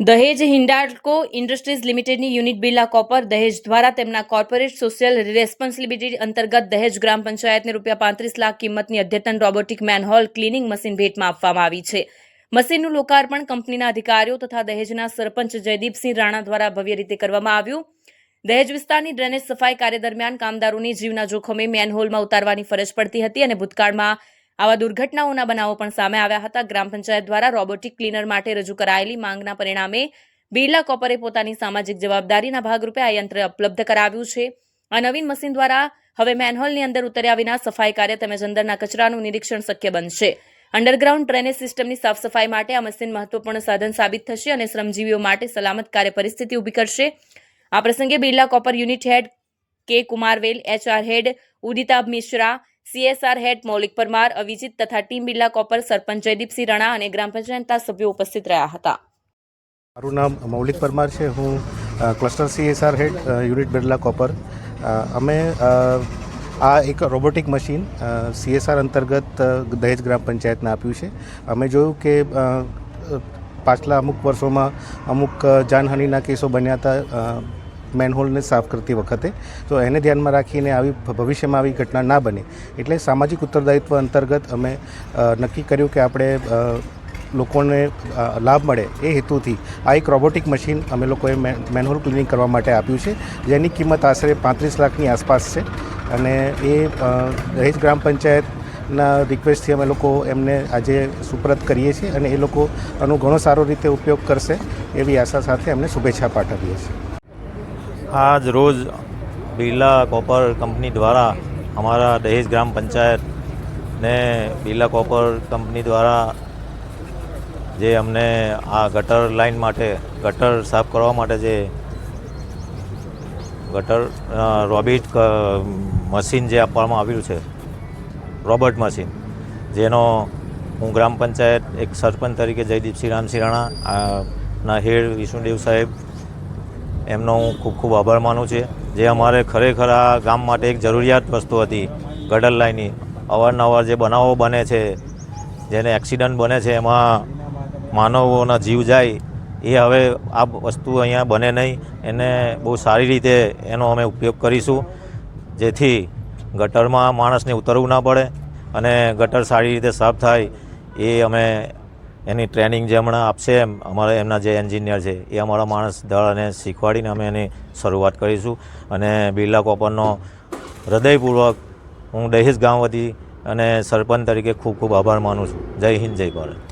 દહેજ હિન્ડાલ્કો ઇન્ડસ્ટ્રીઝ લિમિટેડની unit Birla copper Dahej દ્વારા તેમના કોર્પોરેટ સોશિયલ રિસ્પોન્સિબિલિટી અંતર્ગત દહેજ ગ્રામ પંચાયતને રૂપિયા પાંત્રીસ લાખ કિંમતની અદ્યતન રોબોટિક મેનહોલ ક્લિનિંગ મશીન ભેટમાં આપવામાં આવી છે. મશીનનું લોકાર્પણ કંપનીના અધિકારીઓ તથા દહેજના સરપંચ જયદીપસિંહ રાણા દ્વારા ભવ્ય રીતે કરવામાં આવ્યું. દહેજ વિસ્તારની ડ્રેનેજ સફાઈ કાર્ય દરમિયાન કામદારોની જીવના જોખમે મેનહોલમાં ઉતારવાની ફરજ પડતી હતી અને ભૂતકાળમાં આવા દુર્ઘટનાઓના બનાવો પણ સામે આવ્યા હતા. ગ્રામ પંચાયત દ્વારા રોબોટિક ક્લીનર માટે રજૂ કરાયેલી માંગના પરિણામે બિરલા કોપરે પોતાની સામાજિક જવાબદારીના ભાગરૂપે આ યંત્ર ઉપલબ્ધ કરાવ્યું છે. આ નવીન મશીન દ્વારા હવે મેનહોલની અંદર ઉતર્યા વિના સફાઈ કાર્ય તેમજ અંદરના કચરાનું નિરીક્ષણ શક્ય બનશે. અંડરગ્રાઉન્ડ ડ્રેનેજ સિસ્ટમની સાફ સફાઈ માટે આ મશીન મહત્વપૂર્ણ સાધન સાબિત થશે અને શ્રમજીવીઓ માટે સલામત કાર્ય પરિસ્થિતિ ઊભી કરશે. આ પ્રસંગે Birla copper unit head K Kumaravel, HR head, Udita Mishra CSR head Maulik Parmar Avijit તથા ટીમ બિરલા કોપર, સરપંચ જયદીપસિંહ રાણા અને ગ્રામ પંચાયતના સભ્યો ઉપસ્થિત રહ્યા હતા. મારું નામ મૌલિક પરમાર છે. હું cluster CSR head unit Birla copper. અમે આ એક રોબોટિક મશીન સીએસઆર અંતર્ગત દહેજ ગ્રામ પંચાયતને આપ્યું છે. અમે જોયું કે પાછલા અમુક વર્ષોમાં અમુક જાનહાનિના કેસો બન્યા હતા. મેનહોલને સાફ કરતી વખતે. તો એને ધ્યાનમાં રાખીને આવી ભવિષ્યમાં આવી ઘટના ના બને. એટલે સામાજિક ઉત્તરદાયિત્વ અંતર્ગત અમે નક્કી કર્યું કે આપણે લોકોને લાભ મળે એ હેતુથી આ એક રોબોટિક મશીન અમે લોકોએ મેન- મેનહોલ ક્લિનિંગ કરવા માટે આપ્યું છે. જેની કિંમત આશરે પાંત્રીસ લાખની આસપાસ છે. અને એ દહેજ ગ્રામ પંચાયતના રિક્વેસ્ટથી અમે લોકો એમને આજે સુપ્રત કરીએ છીએ અને એ લોકો આનો ઘણો સારો રીતે ઉપયોગ કરશે એવી આશા સાથે એમને શુભેચ્છા પાઠવીએ છીએ. આજ રોજ બિરલા કોપર કંપની દ્વારા અમારા દહેજ ગ્રામ પંચાયત ને બિરલા કોપર કંપની દ્વારા જે અમને આ ગટર લાઈન માટે, ગટર સાફ કરવા માટે જે ગટર રોબિટ મશીન જે આપવામાં આવ્યું છે, રોબોટ મશીન, જેનો હું ગ્રામ પંચાયત એક સરપંચ તરીકે જયદીપસિંહ રામસિંહ રાણા ના હેડ વિષ્ણુદેવ સાહેબ એમનો હું ખૂબ ખૂબ આભાર માનું છું. જે અમારે ખરેખર આ ગામ માટે એક જરૂરિયાત વસ્તુ હતી, ગટર લાઈનની. અવારનવાર જે બનાવો બને છે, જેને એક્સિડન્ટ બને છે, એમાં માનવોના જીવ જાય, એ હવે આ વસ્તુ અહીંયા બને નહીં. એને બહુ સારી રીતે એનો અમે ઉપયોગ કરીશું, જેથી ગટરમાં માણસને ઉતરવું ના પડે અને ગટર સારી રીતે સાફ થાય, એ અમે એની ટ્રેનિંગ જે હમણાં આપશે, એમ અમારા એમના જે એન્જિનિયર છે, એ અમારા માણસ દળને શીખવાડીને અમે એની શરૂઆત કરીશું. અને બિરલા કોપરનો હૃદયપૂર્વક હું દહેજ ગામ વતી અને સરપંચ તરીકે ખૂબ ખૂબ આભાર માનું છું. જય હિન્દ, જય ભારત.